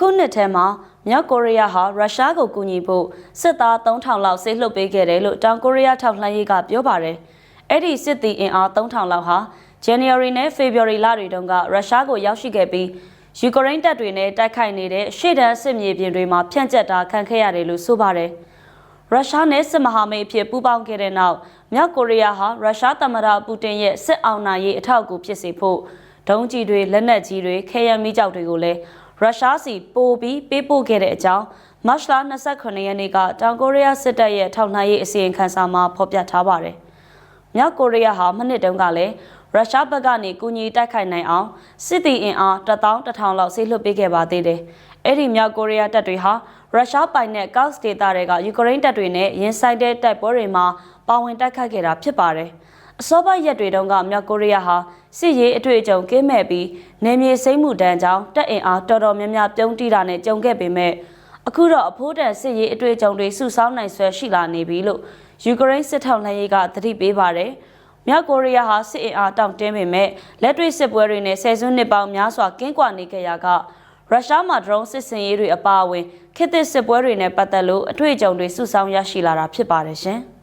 အခုနှစ်ထဲမှာမြောက်ကိုရီးယားဟာရုရှားကိုကူညီဖို့စစ်သား3000လောက်ဆေးလှုပ်ပေးခဲ့တယ်လို့တောင်ကိုရီးယားထောက်လှမ်းရေးကပြောပါတယ်။အဲ့ဒီစစ်သည်အင်အား3000လောက်ဟာ January နဲ့ February လတွေတုန်းကရုရှားကိုရောက်ရှိခဲ့ပြီးယူကရိန်းတပ်တွေနဲ့တိုက်ခိုက်နေတဲ့ရှေ့တန်းစစ်မြေပြင်တွေမှာဖြန့်ကျက်တာခံခဲ့ရတယ်လို့ဆိုပါတယ်။ရုရှားနဲ့စစ်မဟာမိတ်အဖြစ်ပူးပေါင်းခဲ့တဲ့နောက်မြောက်ကိုရီးယားဟာရုရှားသမ္မတပူတင်ရဲ့စစ်အောင်နိုင်ရေးအထောက်အကူဖြစ်စေဖို့ဒုံးကျည်တွေလက်နက်ကြီးတွေခဲယမ်းမီးကျောက်တွေကိုလည်း ရုရှားစီပို့ပြီးပေးပို့ခဲ့တဲ့အကြောင်းမတ်လ29ရက်နေ့ကတောင်ကိုရီးယားစစ်တပ်ရဲ့ထောက်လှမ်းရေးအစီရင်ခံစာမှာဖော်ပြထားပါတယ်။မြောက်ကိုရီးယားဟာမနှစ်တုန်းကလည်းရုရှားဘက်ကနေကူညီတိုက်ခိုက်နိုင်အောင်စစ်တီအင်အား1000လောက်ဆေးလွှတ်ပေးခဲ့ပါသေးတယ်။အဲ့ဒီမြောက်ကိုရီးယားတပ်တွေဟာရုရှားပိုင်တဲ့ကောက်စ်ဒေတာတွေကယူကရိန်းတပ်တွေနဲ့ရင်ဆိုင်တဲ့တိုက်ပွဲတွေမှာပါဝင်တိုက်ခိုက်ခဲ့တာဖြစ်ပါတယ်။ အစောပိုင်းရက်တွေတုန်းကမြောက်ကိုရီးယားဟာစစ်ရေးအတွေ့အကြုံကင်းမဲ့ပြီးနေမြေစိမ့်မှုတန်းကြောင်းတပ်အင်အားတော်တော်များများပြုံးတိတာနဲ့ကြုံခဲ့ပေမဲ့အခုတော့အဖိုးတန်စစ်ရေးအတွေ့အကြုံတွေစုဆောင်းနိုင်ဆွဲရှိလာနေပြီလို့ယူကရိန်းစစ်ထောက်လှမ်းရေးကသတိပေးပါတယ်။မြောက်ကိုရီးယားဟာစစ်အင်အားတောင့်တင်းပေမဲ့လက်တွေ့စစ်ပွဲတွေနဲ့ဆယ်စုနှစ်ပေါင်းများစွာကင်းကွာနေခဲ့ရကရုရှားမှာဒရုန်းစစ်စင်ရေးတွေအပါအဝင်ခေတ်သစ်စစ်ပွဲတွေနဲ့ပတ်သက်လို့အတွေ့အကြုံတွေစုဆောင်းရရှိလာတာဖြစ်ပါတယ်ရှင်။